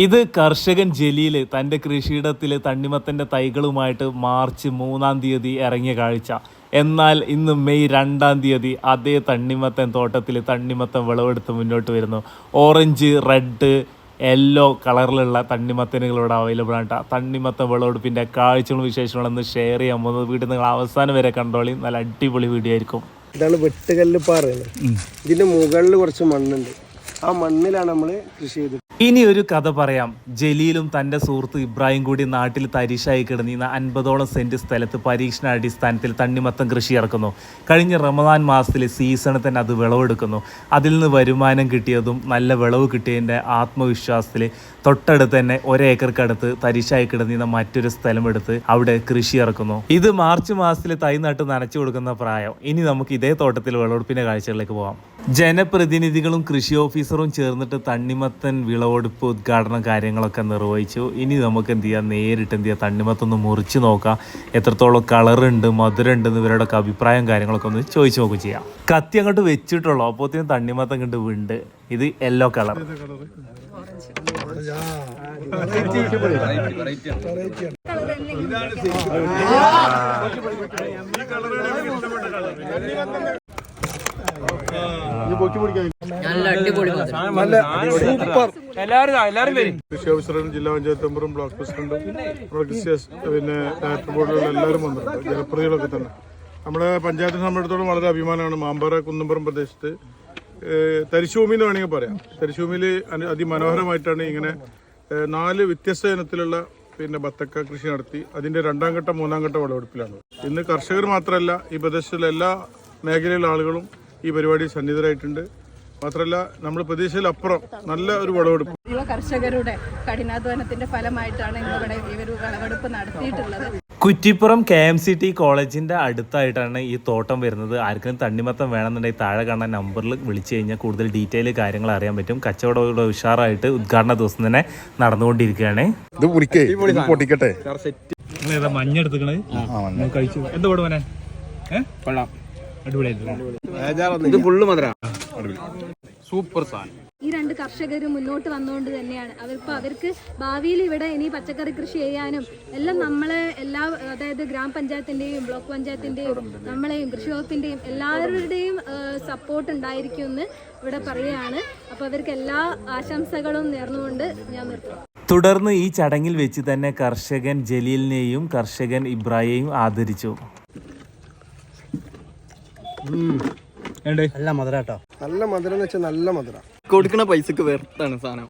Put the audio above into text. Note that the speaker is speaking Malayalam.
ഇത് കർഷകൻ ജലീൽ തന്റെ കൃഷിയിടത്തിൽ തണ്ണിമത്തന്റെ തൈകളുമായിട്ട് മാർച്ച് മൂന്നാം തീയതി ഇറങ്ങിയ കാഴ്ച. എന്നാൽ ഇന്ന് മെയ് രണ്ടാം തീയതി അതേ തണ്ണിമത്തൻ തോട്ടത്തിൽ തണ്ണിമത്തൻ വിളവെടുത്ത് മുന്നോട്ട് വരുന്നു. ഓറഞ്ച് റെഡ് യെല്ലോ കളറിലുള്ള തണ്ണിമത്തനുകൾ ഇവിടെ അവൈലബിൾ ആണ്. തണ്ണിമത്തൻ വിളവെടുപ്പിന്റെ കാഴ്ചകളും വിശേഷങ്ങളൊന്ന് ഷെയർ ചെയ്യാൻ പോകുന്നത് വീട്ടിൽ നിങ്ങൾ അവസാനം വരെ കണ്ടോളി. നല്ല അടിപൊളി വീഡിയോ ആയിരിക്കും. ഇതാണ് വെട്ടുകല്ല് പാറയാണ്. ഇതിന്റെ മുകളിൽ കുറച്ച് മണ്ണുണ്ട്. ആ മണ്ണിലാണ് നമ്മൾ കൃഷി ചെയ്തത് ഇനി ഒരു കഥ പറയാം. ജലീലും തന്റെ സുഹൃത്ത് ഇബ്രാഹിം കൂടി നാട്ടിൽ തരിശായി കിടന്നിരുന്ന അൻപതോളം സെന്റ് സ്ഥലത്ത് പരീക്ഷണ അടിസ്ഥാനത്തിൽ തണ്ണിമത്തം കൃഷി ഇറക്കുന്നു. കഴിഞ്ഞ റമദാൻ മാസത്തിൽ സീസണിൽ തന്നെ അത് വിളവെടുക്കുന്നു. അതിൽ നിന്ന് വരുമാനം കിട്ടിയതും നല്ല വിളവ് കിട്ടിയതിന്റെ ആത്മവിശ്വാസത്തിൽ തൊട്ടടുത്ത് തന്നെ ഒരേക്കർക്കടുത്ത് തരിശായി കിടന്നിരുന്ന മറ്റൊരു സ്ഥലം എടുത്ത് അവിടെ കൃഷി ഇറക്കുന്നു. ഇത് മാർച്ച് മാസത്തിൽ തൈ നട്ട് നനച്ചു കൊടുക്കുന്ന പ്രായം. ഇനി നമുക്ക് ഇതേ തോട്ടത്തിൽ വിളവെടുപ്പിന്റെ കാഴ്ചകളിലേക്ക് പോകാം. ജനപ്രതിനിധികളും കൃഷി ഓഫീസറും ചേർന്നിട്ട് തണ്ണിമത്തൻ വിളവെടുപ്പ് ഉദ്ഘാടനം കാര്യങ്ങളൊക്കെ നിർവഹിച്ചു. ഇനി നമുക്ക് എന്ത് ചെയ്യാം? നേരിട്ട് എന്ത് ചെയ്യാം? തണ്ണിമത്തൊന്ന് മുറിച്ച് നോക്കാം. എത്രത്തോളം കളറുണ്ട് മധുരമുണ്ട് എന്ന് ഇവരോടൊക്കെ അഭിപ്രായം കാര്യങ്ങളൊക്കെ ഒന്ന് ചോദിച്ചു നോക്കും ചെയ്യാം. കത്തി അങ്ങോട്ട് വെച്ചിട്ടുള്ളൂ. അപ്പോഴത്തേനും തണ്ണിമത്തം കണ്ട് വിണ്ട്. ഇത് യെല്ലോ കളർ കൃഷി ഓഫീസറും ജില്ലാ പഞ്ചായത്ത് മെമ്പറും ബ്ലോക്ക് പ്രസിഡന്റും പിന്നെ? ഡയറക്ടർ ബോർഡിലുള്ള എല്ലാവരും വന്നിട്ടുണ്ട്. ജനപ്രതികളൊക്കെ തന്നെ. നമ്മുടെ പഞ്ചായത്തിനെ സംബന്ധിച്ചിടത്തോളം വളരെ അഭിമാനമാണ്. മാമ്പാറ കുന്നമ്പുറം പ്രദേശത്ത് തരിശൂമി തരിശുഭൂമി എന്ന് വേണമെങ്കിൽ പറയാം. തരിശുഭൂമിയിൽ അതിമനോഹരമായിട്ടാണ് ഇങ്ങനെ നാല് വ്യത്യസ്ത ഇനത്തിലുള്ള പിന്നെ ബത്തക്ക കൃഷി നടത്തി. അതിന്റെ രണ്ടാം ഘട്ടം മൂന്നാം ഘട്ടം വിളവെടുപ്പിലാണ്. ഇന്ന് കർഷകർ മാത്രമല്ല ഈ പ്രദേശത്തുള്ള എല്ലാ മേഖലയിലെ ആളുകളും ഈ പരിപാടി സന്നിധരായിട്ടുണ്ട് മാത്രമല്ല നമ്മൾ പ്രതീക്ഷയിലപ്പുറം നല്ല ഒരു വിളവെടുപ്പ്. യുവ കർഷകരുടെ കഠിനാധ്വാനത്തിന്റെ ഫലമായിട്ടാണ് ഇവിടെ ഈ ഒരു വിളവെടുപ്പ് നടത്തിയിട്ടുള്ളത്. Kuttippuram K M C T കോളേജിന്റെ അടുത്തായിട്ടാണ് ഈ തോട്ടം വരുന്നത്. ആർക്കും തണ്ണിമത്തം വേണമെന്നുണ്ടെങ്കിൽ താഴെ കാണാൻ നമ്പറിൽ വിളിച്ചു കഴിഞ്ഞാൽ കൂടുതൽ ഡീറ്റെയിൽ കാര്യങ്ങൾ അറിയാൻ പറ്റും. കച്ചവടം ഉഷാറായിട്ട് ഉദ്ഘാടന ദിവസം തന്നെ നടന്നുകൊണ്ടിരിക്കുകയാണ്. ഇത് പൊട്ടിക്കട്ടെ. കഴിച്ചു. എന്താ കൊടുവനെ അടിപൊളിയായിരുന്നു ഇത് ഫുള്ള് മധുര. ഈ രണ്ട് കർഷകരും മുന്നോട്ട് വന്നുകൊണ്ട് തന്നെയാണ്. അവർക്ക് അവർക്ക് ഭാവിയിൽ ഇവിടെ ഇനി പച്ചക്കറി കൃഷി ചെയ്യാനും എല്ലാം നമ്മളെ എല്ലാ അതായത് ഗ്രാമപഞ്ചായത്തിന്റെയും ബ്ലോക്ക് പഞ്ചായത്തിന്റെയും നമ്മളെയും കൃഷി വകുപ്പിന്റെയും എല്ലാവരുടെയും സപ്പോർട്ട് ഉണ്ടായിരിക്കുമെന്ന് ഇവിടെ പറയുകയാണ്. അപ്പോൾ അവർക്ക് എല്ലാ ആശംസകളും നേർന്നുകൊണ്ട് ഞാൻ നിർത്തുന്നു. തുടർന്ന് ഈ ചടങ്ങിൽ വെച്ച് തന്നെ കർഷകൻ ജലീലിനെയും കർഷകൻ ഇബ്രാഹിയെയും ആദരിച്ചു. നല്ല മധുര കേട്ടോ നല്ല മധുരം എന്ന് വെച്ചാൽ നല്ല മധുര. കൊടുക്കണ പൈസക്ക് വെർത്താണ് സാധനം.